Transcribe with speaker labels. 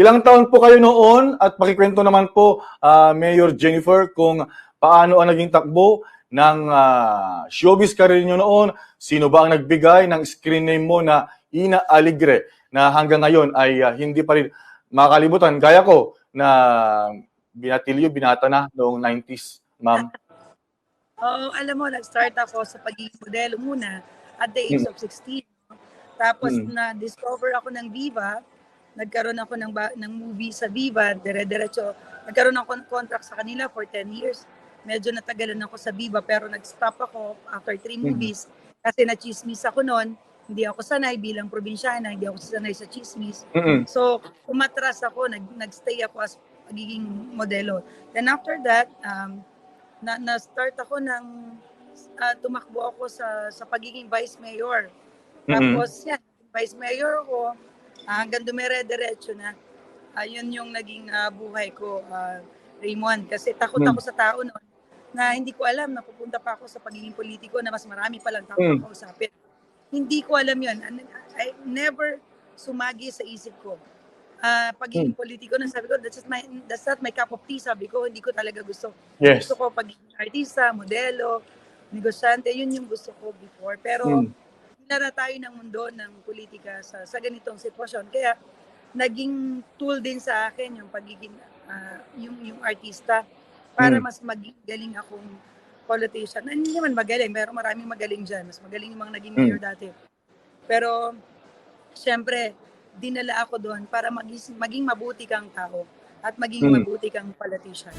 Speaker 1: Ilang taon po kayo noon at pakikwento naman po, ah, Mayor Jennifer, kung paano ang naging takbo ng ah, showbiz career nyo noon, sino ba ang nagbigay ng screen name mo na Ina Aligre na hanggang ngayon ay ah, hindi pa rin makakalimutan. Gaya ko na binatilyo, binata na noong 90s, ma'am.
Speaker 2: Oo, alam mo, nag-start ako sa pagiging modelo muna at the age
Speaker 1: Mm.
Speaker 2: of 16. no? Tapos
Speaker 1: Mm.
Speaker 2: na-discover ako ng Viva, nagkaroon ako ng, ba- ng movie sa Viva, dire-diretso. Nagkaroon ako ng contract sa kanila for 10 years. Medyo natagalan ako sa Viva pero nag-stop ako after 3
Speaker 1: Mm.
Speaker 2: movies kasi na-chismis ako noon. Hindi ako sanay bilang probinsyana, hindi ako sanay sa chismis.
Speaker 1: Mm-mm.
Speaker 2: So, umatras ako, nag, nag-stay ako as pagiging modelo. Then after that, um, na, na-start ako ng, ah, tumakbo ako sa, sa pagiging vice mayor.
Speaker 1: Mm-mm.
Speaker 2: Tapos yan, vice mayor ko, hanggang dumire-diretso na. Ayun yung naging ah, buhay ko, ah, Raymond. Kasi takot
Speaker 1: Mm.
Speaker 2: ako sa tao noon na hindi ko alam na pupunta pa ako sa pagiging politiko na mas marami palang tao
Speaker 1: Mm.
Speaker 2: kausapin. Hindi ko alam yun. I never sumagi sa isip ko. Ah, pagiging politiko na sabi ko, that's my, that's not my cup of tea. Sabi ko, hindi ko talaga gusto.
Speaker 1: Yes.
Speaker 2: Gusto ko pagiging artista, modelo, negosyante. Yun yung gusto ko before. Pero
Speaker 1: Mm.
Speaker 2: Hinara tayo ng mundo ng politika sa, sa ganitong sitwasyon. Kaya naging tool din sa akin yung pagiging ah, yung yung artista para
Speaker 1: Mm.
Speaker 2: mas maging galing akong politician. Na Hindi naman magaling, pero maraming magaling dyan. Mas magaling yung mga naging
Speaker 1: Mm.
Speaker 2: mayor dati. Pero, syempre, dinala ako doon para maging, maging mabuti kang tao at maging
Speaker 1: Mm.
Speaker 2: mabuti kang politician.